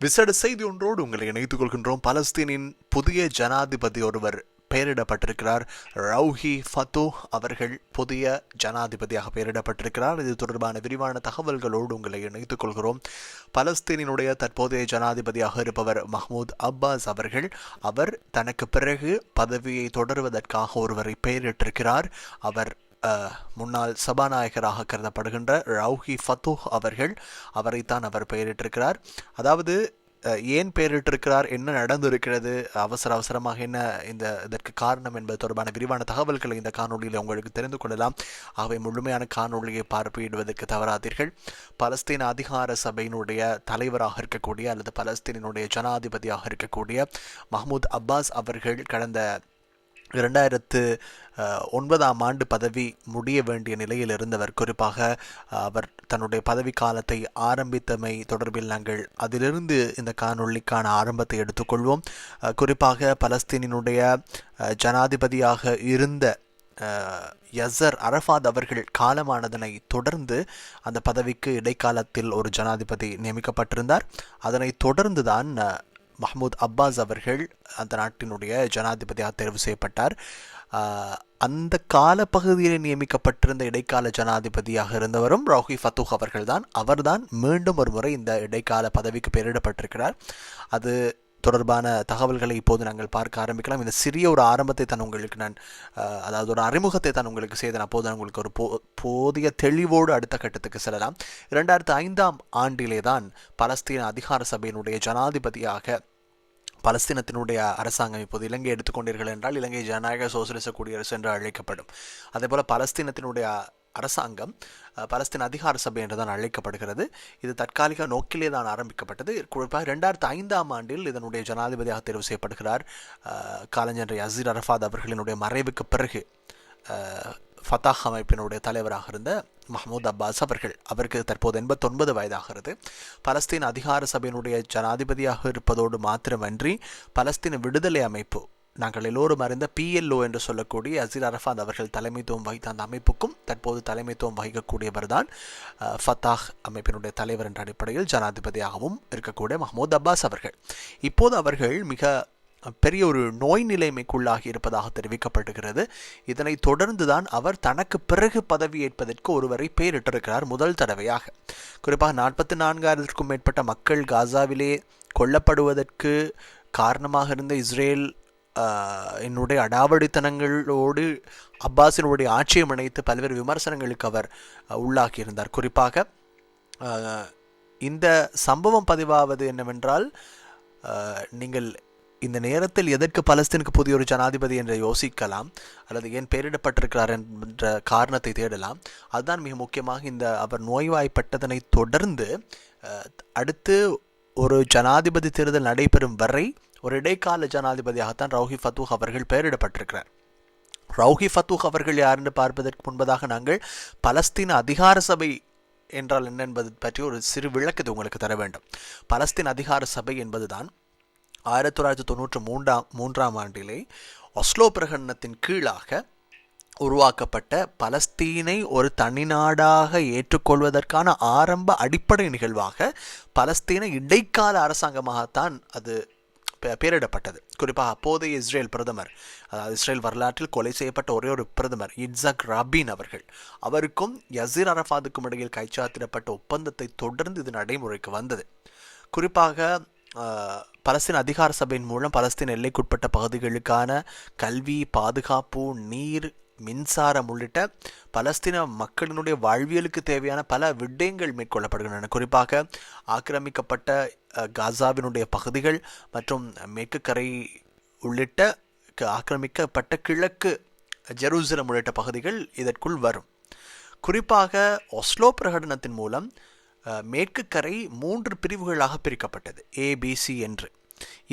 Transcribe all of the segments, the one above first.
விசேட செய்தி ஒன்றோடு உங்களை இணைத்துக் கொள்கின்றோம். பலஸ்தீனின் புதிய ஜனாதிபதி ஒருவர் பெயரிடப்பட்டிருக்கிறார். ரவுஹி ஃபத்தோ அவர்கள் புதிய ஜனாதிபதியாக பெயரிடப்பட்டிருக்கிறார். இது தொடர்பான விரிவான தகவல்களோடு உங்களை இணைத்துக் கொள்கிறோம். பலஸ்தீனினுடைய தற்போதைய ஜனாதிபதியாக இருப்பவர் மஹ்மூத் அப்பாஸ் அவர்கள். அவர் தனக்கு பிறகு பதவியை தொடருவதற்காக ஒருவரை பெயரிட்டிருக்கிறார். அவர் முன்னாள் சபாநாயகராக கருதப்படுகின்ற ரவுஹி ஃபத்துஹ் அவர்கள் அவரைத்தான் அவர் பெயரிட்டிருக்கிறார். அதாவது ஏன் பெயரிட்டிருக்கிறார்? என்ன நடந்திருக்கிறது? அவசர அவசரமாக என்ன இந்த இதற்கு காரணம் என்பது தொடர்பான விரிவான தகவல்களை இந்த காணொலியில் உங்களுக்கு தெரிந்து கொள்ளலாம். அவை முழுமையான காணொலியை பார்வையிடுவதற்கு தவறாதீர்கள். பலஸ்தீன் அதிகார சபையினுடைய தலைவராக இருக்கக்கூடிய அல்லது பலஸ்தீனினுடைய ஜனாதிபதியாக இருக்கக்கூடிய மஹமூத் அப்பாஸ் அவர்கள் கடந்த இரண்டாயிரத்து ஒன்பதாம் ஆண்டு பதவி முடிய வேண்டிய நிலையில் இருந்தவர். குறிப்பாக அவர் தன்னுடைய பதவி காலத்தை ஆரம்பித்தமை தொடர்பில் நாங்கள் அதிலிருந்து இந்த காணொளிக்கான ஆரம்பத்தை எடுத்துக்கொள்வோம். குறிப்பாக பலஸ்தீனினுடைய ஜனாதிபதியாக இருந்த யசர் அரஃபாத் அவர்கள் காலமானதனை தொடர்ந்து அந்த பதவிக்கு இடைக்காலத்தில் ஒரு ஜனாதிபதி நியமிக்கப்பட்டிருந்தார். அதனைத் தொடர்ந்து தான் மஹ்மூத் அப்பாஸ் அவர்கள் அந்த நாட்டினுடைய ஜனாதிபதியாக தேர்வு செய்யப்பட்டார். அந்த அந்த காலப்பகுதியில் நியமிக்கப்பட்டிருந்த இடைக்கால ஜனாதிபதியாக இருந்தவரும் ரவுஹி ஃபத்தூஹ் அவர்கள்தான். அவர்தான் மீண்டும் ஒரு முறை இந்த இடைக்கால பதவிக்கு பெயரிடப்பட்டிருக்கிறார். அது தொடர்பான தகவல்களை இப்போது நாங்கள் பார்க்க ஆரம்பிக்கலாம். இந்த சிறிய ஒரு ஆரம்பத்தை தான் உங்களுக்கு நான் அதாவது ஒரு அறிமுகத்தை தான் உங்களுக்கு செய்தேன். அப்போது உங்களுக்கு ஒரு போ போதிய தெளிவோடு அடுத்த கட்டத்துக்கு செல்லலாம். இரண்டாயிரத்து ஐந்தாம் ஆண்டிலே தான் பலஸ்தீன அதிகார சபையினுடைய ஜனாதிபதியாக பலஸ்தீனத்தினுடைய அரசாங்கம் இப்போது இலங்கை எடுத்துக்கொண்டீர்கள் என்றால் இலங்கை ஜனநாயக சோசியலிச குடியரசு என்று அழைக்கப்படும். அதேபோல் பலஸ்தீனத்தினுடைய அரசாங்கம் பலஸ்தீன் பலஸ்தீன அதிகார சபை என்று தான் அழைக்கப்படுகிறது. இது தற்காலிக நோக்கிலே தான் ஆரம்பிக்கப்பட்டது. குறிப்பாக ரெண்டாயிரத்து ஐந்தாம் ஆண்டில் இதனுடைய ஜனாதிபதியாக தேர்வு செய்யப்படுகிறார் காலஞ்சென்ற யசீர் அரஃபாத் அவர்களினுடைய மறைவுக்கு பிறகு ஃபத்தாஹ் அமைப்பினுடைய தலைவராக இருந்த மஹமூத் அப்பாஸ் அவர்கள். அவருக்கு தற்போது எண்பத்தொன்பது வயதாகிறது. பலஸ்தீன் அதிகார சபையினுடைய ஜனாதிபதியாக இருப்பதோடு மாத்திரமன்றி பலஸ்தீன விடுதலை அமைப்பு நாங்கள் எல்லோரும் அறிந்த பிஎல்ஓ என்று சொல்லக்கூடிய அசீர் அரஃபாத் அவர்கள் தலைமைத்துவம் வகித்த அந்த அமைப்புக்கும் தற்போது தலைமைத்துவம் வகிக்கக்கூடியவர் தான் ஃபத்தாஹ் அமைப்பினுடைய தலைவர் என்ற அடிப்படையில் ஜனாதிபதியாகவும் இருக்கக்கூடிய மஹமூத் அப்பாஸ் அவர்கள். இப்போது அவர்கள் மிக பெரிய ஒரு நோய் நிலைமைக்குள்ளாகி இருப்பதாக தெரிவிக்கப்படுகிறது. இதனை தொடர்ந்துதான் அவர் தனக்கு பிறகு பதவியேற்பதற்கு ஒருவரை பெயரிட்டிருக்கிறார் முதல் தடவையாக. குறிப்பாக நாற்பத்தி நான்காயிரத்திற்கும் மேற்பட்ட மக்கள் காசாவிலே கொல்லப்படுவதற்கு காரணமாக இருந்த இஸ்ரேல் என்னுடைய அடாவடித்தனங்களோடு அப்பாஸினுடைய ஆட்சியை இணைத்து பல்வேறு விமர்சனங்களுக்கு அவர் உள்ளாகியிருந்தார். குறிப்பாக இந்த சம்பவம் பதிவாவது என்னவென்றால் நீங்கள் இந்த நேரத்தில் எதற்கு பலஸ்தீனுக்கு புதிய ஒரு ஜனாதிபதி என்று யோசிக்கலாம் அல்லது ஏன் பெயரிடப்பட்டிருக்கிறார் என்ற காரணத்தை தேடலாம். அதுதான் மிக முக்கியமாக இந்த அவர் நோய்வாய்ப்பட்டதனை தொடர்ந்து அடுத்து ஒரு ஜனாதிபதி தேர்தல் நடைபெறும் வரை ஒரு இடைக்கால ஜனாதிபதியாகத்தான் ரவுஹி ஃபத்தூஹ் அவர்கள் பெயரிடப்பட்டிருக்கிறார். ரவுஹி ஃபத்தூஹ் அவர்கள் யார் என்று பார்ப்பதற்கு முன்பதாக நாங்கள் பலஸ்தீன அதிகார சபை என்றால் என்ன என்பது பற்றி ஒரு சிறு விளக்கத்தை உங்களுக்கு தர வேண்டும். பலஸ்தீன் அதிகார சபை என்பதுதான் ஆயிரத்தி தொள்ளாயிரத்தி தொண்ணூற்றி மூன்றாம் மூன்றாம் ஆண்டிலே ஒஸ்லோ பிரகடனத்தின் கீழாக உருவாக்கப்பட்ட பலஸ்தீனை ஒரு தனிநாடாக ஏற்றுக்கொள்வதற்கான ஆரம்ப அடிப்படை நிகழ்வாக பலஸ்தீன இடைக்கால அரசாங்கமாகத்தான் அது பெ- பெயரிடப்பட்டது குறிப்பாக அப்போதைய இஸ்ரேல் பிரதமர் அதாவது இஸ்ரேல் வரலாற்றில் கொலை செய்யப்பட்ட ஒரே ஒரு பிரதமர் இட்ஸக் ராபின் அவர்கள். அவருக்கும் யசீர் அரஃபாதுக்கும் இடையில் கைச்சாத்திடப்பட்ட ஒப்பந்தத்தை தொடர்ந்து இது நடைமுறைக்கு வந்தது. குறிப்பாக பலஸ்தீன் அதிகார சபையின் மூலம் பலஸ்தீன் எல்லைக்குட்பட்ட பகுதிகளுக்கான கல்வி பாதுகாப்பு நீர் மின்சாரம் உள்ளிட்ட பலஸ்தீன மக்களினுடைய வாழ்வியலுக்கு தேவையான பல விடயங்கள் மேற்கொள்ளப்படுகின்றன. குறிப்பாக ஆக்கிரமிக்கப்பட்ட காசாவினுடைய பகுதிகள் மற்றும் மேற்கு கரை உள்ளிட்ட ஆக்கிரமிக்கப்பட்ட கிழக்கு ஜெருசலம் உள்ளிட்ட பகுதிகள் இதற்குள் வரும். குறிப்பாக ஒஸ்லோ பிரகடனத்தின் மூலம் மேற்கு கரை மூன்று பிரிவுகளாக பிரிக்கப்பட்டது ஏபிசி என்று.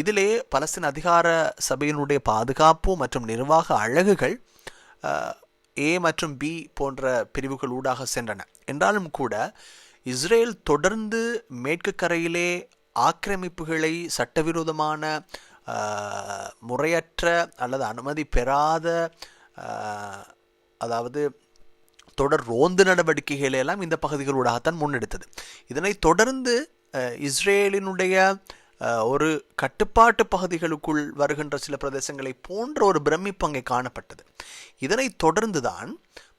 இதிலே பலஸ்தீன் அதிகார சபையினுடைய பாதுகாப்பு மற்றும் நிர்வாக அழகுகள் ஏ மற்றும் பி போன்ற பிரிவுகள் ஊடாக சென்றன. என்றாலும் கூட இஸ்ரேல் தொடர்ந்து மேற்கு கரையிலே ஆக்கிரமிப்புகளை சட்டவிரோதமான முறையற்ற அல்லது அனுமதி பெறாத அதாவது தொடர் ரோந்து நடவடிக்கைகளை எல்லாம் இந்த பகுதிகளூடாகத்தான் முன்னெடுத்தது. இதனை தொடர்ந்து இஸ்ரேலினுடைய ஒரு கட்டுப்பாட்டு பகுதிகளுக்குள் வருகின்ற சில பிரதேசங்களை போன்ற ஒரு பிரமிப்பங்கை காணப்பட்டது. இதனைத் தொடர்ந்துதான்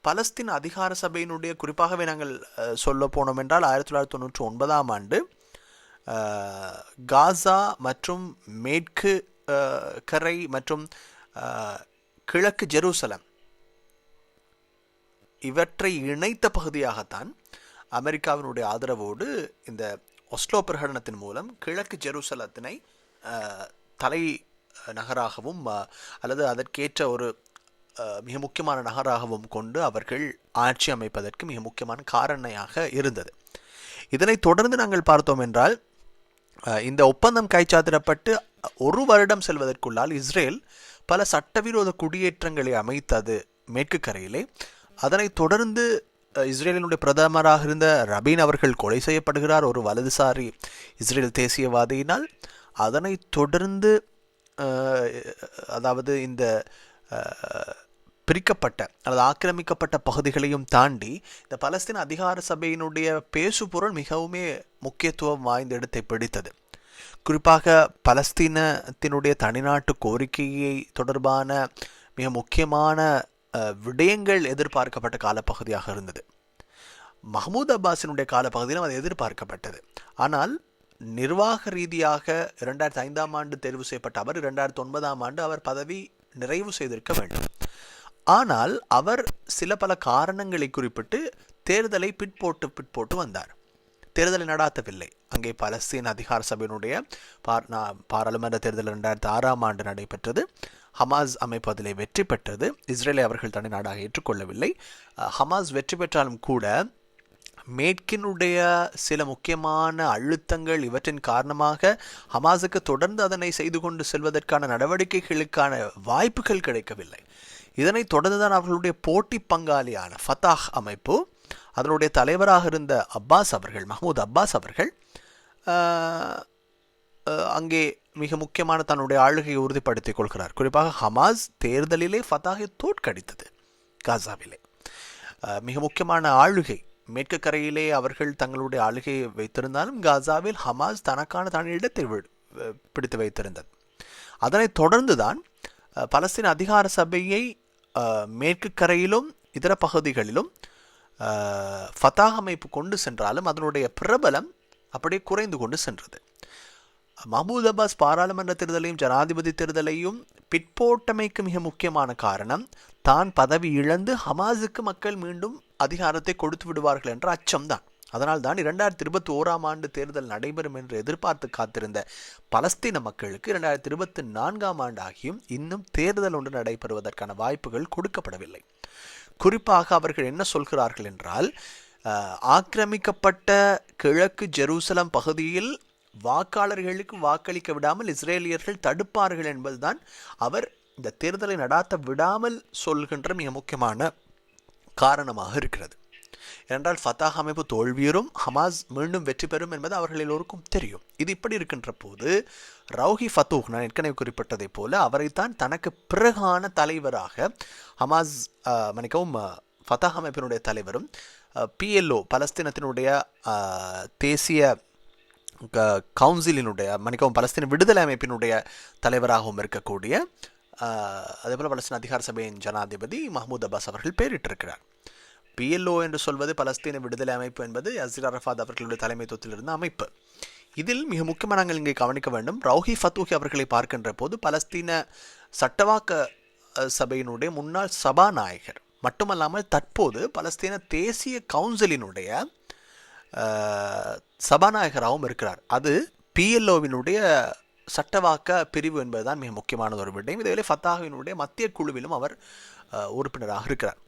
பலஸ்தீன் அதிகார சபையினுடைய குறிப்பாகவே நாங்கள் சொல்ல போனோம் என்றால் ஆயிரத்தி தொள்ளாயிரத்தி தொண்ணூற்றி ஒன்பதாம் ஆண்டு காசா மற்றும் மேற்கு கரை மற்றும் கிழக்கு ஜெருசலம் இவற்றை இணைத்த பகுதியாகத்தான் அமெரிக்காவினுடைய ஆதரவோடு இந்த ஒஸ்லோ பிரகடனத்தின் மூலம் கிழக்கு ஜெருசலத்தினை தலை நகராகவும் அல்லது அதற்கேற்ற ஒரு மிக முக்கியமான நகராகவும் கொண்டு அவர்கள் ஆட்சி அமைப்பதற்கு மிக முக்கியமான காரணையாக இருந்தது. இதனை தொடர்ந்து நாங்கள் பார்த்தோம் என்றால் இந்த ஒப்பந்தம் கைச்சாத்திடப்பட்டு ஒரு வருடம் செல்வதற்குள்ளால் இஸ்ரேல் பல சட்டவிரோத குடியேற்றங்களை அமைத்தது மேற்கு கரையிலே. அதனைத் தொடர்ந்து இஸ்ரேலினுடைய பிரதமராக இருந்த ரபீன் அவர்கள் கொலை செய்யப்படுகிறார் ஒரு வலதுசாரி இஸ்ரேல் தேசியவாதியினால். அதனைத் தொடர்ந்து அதாவது இந்த பிரிக்கப்பட்ட அல்லது ஆக்கிரமிக்கப்பட்ட பகுதிகளையும் தாண்டி இந்த பலஸ்தீன அதிகார சபையினுடைய பேசுபொருள் மிகவுமே முக்கியத்துவம் வாய்ந்த இடத்தை பிடித்தது. குறிப்பாக பலஸ்தீனத்தினுடைய தனிநாட்டு கோரிக்கையை தொடர்பான மிக முக்கியமான விடயங்கள் எதிர்பார்க்கப்பட்ட காலப்பகுதியாக இருந்தது. மஹமூத் அப்பாஸினுடைய காலப்பகுதியிலும் அது எதிர்பார்க்கப்பட்டது. ஆனால் நிர்வாக ரீதியாக இரண்டாயிரத்தி ஐந்தாம் ஆண்டு தேர்வு செய்யப்பட்ட அவர் இரண்டாயிரத்தி ஒன்பதாம் ஆண்டு அவர் பதவி நிறைவு செய்திருக்க வேண்டும். ஆனால் அவர் சில பல காரணங்களை குறிப்பிட்டு தேர்தலை பிற்போட்டு பிற்போட்டு வந்தார். தேர்தலை நடாத்தவில்லை. அங்கே பலஸ்தீன் அதிகார சபையினுடைய பார் பாராளுமன்ற தேர்தல் ரெண்டாயிரத்தி ஆறாம் ஆண்டு நடைபெற்றது. ஹமாஸ் அமைப்பு அதிலே வெற்றி பெற்றது. இஸ்ரேலை அவர்கள் தனி நாடாக ஏற்றுக்கொள்ளவில்லை. ஹமாஸ் வெற்றி பெற்றாலும் கூட மேற்கினுடைய சில முக்கியமான அழுத்தங்கள் இவற்றின் காரணமாக ஹமாஸுக்கு தொடர்ந்து அதனை செய்து கொண்டு செல்வதற்கான நடவடிக்கைகளுக்கான வாய்ப்புகள் கிடைக்கவில்லை. இதனை தொடர்ந்துதான் அவர்களுடைய போட்டி பங்காளியான ஃபத்தாஹ் அமைப்பு அதனுடைய தலைவராக இருந்த அப்பாஸ் அவர்கள் மஹமூத் அப்பாஸ் அவர்கள் அங்கே மிக முக்கியமான தன்னுடைய ஆளுகையை உறுதிப்படுத்திக் கொள்கிறார். குறிப்பாக ஹமாஸ் தேர்தலிலே ஃபதாகை தோற்கடித்தது காசாவிலே. மிக முக்கியமான ஆளுகை மேற்கு கரையிலே அவர்கள் தங்களுடைய ஆளுகையை வைத்திருந்தாலும் காசாவில் ஹமாஸ் தனக்கான தன் இடத்தை பிடித்து வைத்திருந்தது. அதனைத் தொடர்ந்துதான் பலஸ்தீன் அதிகார சபையை மேற்கு கரையிலும் இதர பகுதிகளிலும் ஃபதாக அமைப்பு கொண்டு சென்றாலும் அதனுடைய பிரபலம் அப்படியே குறைந்து கொண்டு சென்றது. மஹமூத் அப்பாஸ் பாராளுமன்ற தேர்தலையும் ஜனாதிபதி தேர்தலையும் பிற்போட்டமைக்கு மிக முக்கியமான காரணம் தான் பதவி இழந்து ஹமாஸுக்கு மக்கள் மீண்டும் அதிகாரத்தை கொடுத்து விடுவார்கள் என்ற அச்சம்தான். அதனால் தான் இரண்டாயிரத்தி இருபத்தி ஓராம் ஆண்டு தேர்தல் நடைபெறும் என்று எதிர்பார்த்து காத்திருந்த பலஸ்தீன மக்களுக்கு இரண்டாயிரத்தி இருபத்தி நான்காம் ஆண்டு ஆகியும் இன்னும் தேர்தல் ஒன்று நடைபெறுவதற்கான வாய்ப்புகள் கொடுக்கப்படவில்லை. குறிப்பாக அவர்கள் என்ன சொல்கிறார்கள் என்றால் ஆக்கிரமிக்கப்பட்ட கிழக்கு ஜெருசலம் பகுதியில் வாக்காளர்களுக்கு வாக்களிக்க விடாமல் இஸ்ரேலியர்கள் தடுப்பார்கள் என்பதுதான் அவர் இந்த தேர்தலை நடாத்த விடாமல் சொல்கின்ற மிக முக்கியமான காரணமாக இருக்கிறது. ஏனென்றால் ஃபத்தாஹ் அமைப்பு தோல்வியுறும் ஹமாஸ் மீண்டும் வெற்றி பெறும் என்பது அவர்கள் எல்லோருக்கும் தெரியும். இது இப்படி இருக்கின்ற போது ரவுஹி ஃபத்தூஹ் நான் ஏற்கனவே குறிப்பிட்டதைப் போல அவரைத்தான் தனக்கு பிறகான தலைவராக ஹமாஸ் மன்னிக்கவும் ஆஹ், ஃபத்தாஹ் அமைப்பினுடைய தலைவரும் பிஎல்ஓ பலஸ்தீனத்தினுடைய தேசிய கவுன்சிலினுடைய மன்னிக்கவும் பலஸ்தீன விடுதலை அமைப்பினுடைய தலைவராகவும் இருக்கக்கூடிய அதேபோல் பலஸ்தீன் அதிகார சபையின் ஜனாதிபதி மஹமூத் அப்பாஸ் அவர்கள் பெயரிட்டிருக்கிறார். பிஎல்ஓ என்று சொல்வது பலஸ்தீன விடுதலை அமைப்பு என்பது அசீர் அரஃபாத் அவர்களுடைய தலைமைத்துவத்தில் இருந்த அமைப்பு. இதில் மிக முக்கியமாக நாங்கள் இங்கே கவனிக்க வேண்டும். ரவுஹி ஃபத்தூஹி அவர்களை பார்க்கின்ற போது பலஸ்தீன சட்டவாக்க சபையினுடைய முன்னாள் சபாநாயகர். மட்டுமல்லாமல் தற்போது பலஸ்தீன தேசிய கவுன்சிலினுடைய சபாநாயகராகவும் இருக்கிறார். அது பிஎல்ஓவினுடைய சட்டவாக்க பிரிவு என்பதுதான் மிக முக்கியமான ஒரு விடயம். இதேவேளை ஃபத்தாஹினுடைய மத்திய குழுவிலும் அவர் உறுப்பினராக இருக்கிறார்.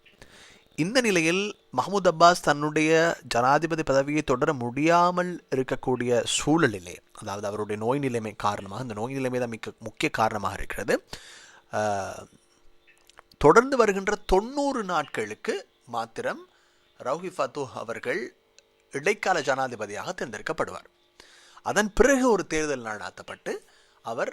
இந்த நிலையில் மஹமூத் அப்பாஸ் தன்னுடைய ஜனாதிபதி பதவியை தொடர முடியாமல் இருக்கக்கூடிய சூழலிலே அதாவது அவருடைய நோய் நிலைமை காரணமாக இந்த நோய் நிலைமை தான் மிக்க முக்கிய காரணமாக இருக்கிறது. தொடர்ந்து வருகின்ற தொண்ணூறு நாட்களுக்கு மாத்திரம் ரவுஹி ஃபத்து அவர்கள் இடைக்கால ஜனாதிபதியாக தேர்ந்தெடுக்கப்படுவார். அதன் பிறகு ஒரு தேர்தல் நடாத்தப்பட்டு அவர்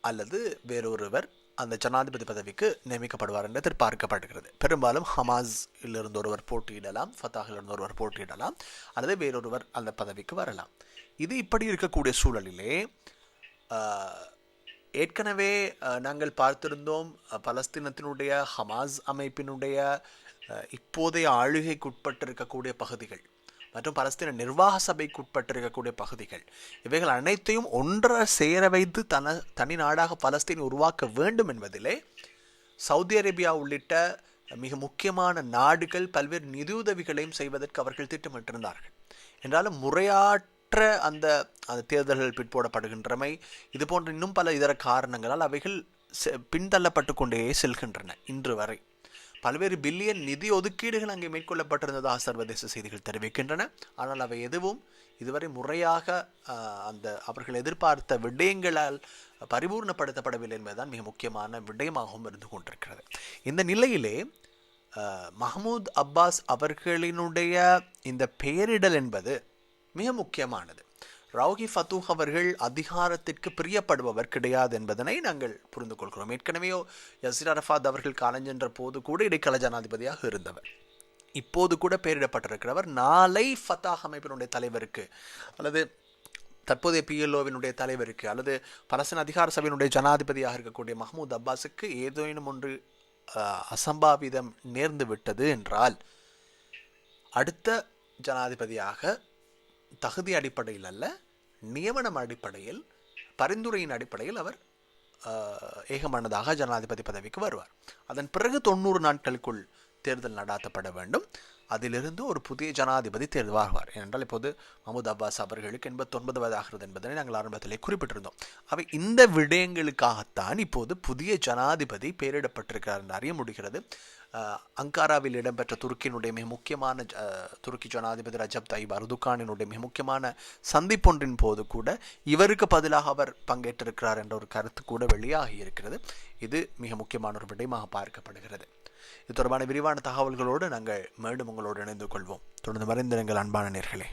அல்லது வேறொருவர் அந்த ஜனாதிபதி பதவிக்கு நியமிக்கப்படுவார் என்று எதிர்பார்க்கப்படுகிறது. பெரும்பாலும் ஹமாஸ் இருந்து ஒருவர் போட்டியிடலாம் ஃபத்தாஹில் இருந்து ஒருவர் போட்டியிடலாம் அல்லது வேறொருவர் அந்த பதவிக்கு வரலாம். இது இப்படி இருக்கக்கூடிய சூழலிலே ஏற்கனவே நாங்கள் பார்த்திருந்தோம் பலஸ்தீனத்தினுடைய ஹமாஸ் அமைப்பினுடைய இப்போதைய இப்போதைய ஆளுகைக்குட்பட்டிருக்கக்கூடிய பகுதிகள். மற்றும் பலஸ்தீன நிர்வாக சபைக்குட்பட்டிருக்கக்கூடிய பகுதிகள். இவைகள் அனைத்தையும் ஒன்றரை சேர வைத்து தன தனி நாடாக பலஸ்தீன் உருவாக்க வேண்டும் என்பதிலே சவுதி அரேபியா உள்ளிட்ட மிக முக்கியமான நாடுகள் பல்வேறு நிதியுதவிகளையும் செய்வதற்கு அவர்கள் திட்டமிட்டிருந்தார்கள். என்றாலும் முறையாற்ற அந்த அந்த தேர்தல்கள் பிற்போடப்படுகின்றமை இது போன்ற இன்னும் பல இதர காரணங்களால் அவைகள் பின்தள்ளப்பட்டு கொண்டே செல்கின்றன இன்று வரை. பல்வேறு பில்லியன் நிதி ஒதுக்கீடுகள் அங்கே மேற்கொள்ளப்பட்டிருந்ததாக சர்வதேச செய்திகள் தெரிவிக்கின்றன. ஆனால் அவை எதுவும் இதுவரை முறையாக அந்த அவர்கள் எதிர்பார்த்த விடயங்களால் பரிபூர்ணப்படுத்தப்படவில்லை என்பதுதான் மிக முக்கியமான விடயமாகவும் இருந்து கொண்டிருக்கிறது. இந்த நிலையிலே மஹமூத் அப்பாஸ் அவர்களினுடைய இந்த பெயரிடல் என்பது மிக முக்கியமானது. ரவுகி ஃபத்தூஹ் அவர்கள் அதிகாரத்திற்கு பிரியப்படுபவர் கிடையாது என்பதனை நாங்கள் புரிந்து கொள்கிறோம். ஏற்கனவே யசீர் அரஃபாத் அவர்கள் காலஞ்சென்ற போது கூட இடைக்கால ஜனாதிபதியாக இருந்தவர். இப்போது கூட பெயரிடப்பட்டிருக்கிறவர். நாளை ஃபத்தாஹ் அமைப்பினுடைய தலைவருக்கு அல்லது தற்போதைய பிஎல்ஓவினுடைய தலைவருக்கு அல்லது பலஸ்தீன அதிகார சபையினுடைய ஜனாதிபதியாக இருக்கக்கூடிய மஹமூத் அப்பாஸுக்கு ஏதேனும் ஒன்று அசம்பாவிதம் நேர்ந்து விட்டது என்றால் அடுத்த ஜனாதிபதியாக தகுதி அடிப்படையில் அல்ல நியமனம் அடிப்படையில் பரிந்துரையின் அடிப்படையில் அவர் ஆஹ், ஏகமனதாக ஜனாதிபதி பதவிக்கு வருவார். அதன் பிறகு தொண்ணூறு நாட்களுக்குள் தேர்தல் நடாத்தப்பட வேண்டும். அதிலிருந்து ஒரு புதிய ஜனாதிபதி தேர்வாகுவார். ஏனென்றால் இப்போது மஹமூத் அப்பாஸ் அவர்களுக்கு எண்பத்தொன்பது வயதாகிறது என்பதனை நாங்கள் ஆரம்பத்திலே குறிப்பிட்டிருந்தோம். அவை இந்த விடயங்களுக்காகத்தான் இப்போது புதிய ஜனாதிபதி பெயரிடப்பட்டிருக்கிறார் என்று அறிய முடிகிறது. அங்காராவில் இடம்பெற்ற துருக்கியினுடைய மிக முக்கியமான ஜ- துருக்கி ஜனாதிபதி ரஜப் தைப் அர்துகானினுடைய மிக முக்கியமான சந்திப்பொன்றின் போது கூட இவருக்கு பதிலாக அவர் பங்கேற்றிருக்கிறார் என்ற ஒரு கருத்து கூட வெளியாகி இருக்கிறது. இது மிக முக்கியமான ஒரு விடயமாக பார்க்கப்படுகிறது. இது தொடர்பான விரிவான தகவல்களோடு நாங்கள் மீண்டும் உங்களோடு இணைந்து கொள்வோம். தொடர்ந்து மறைந்திருங்கள் அன்பான நேர்களே.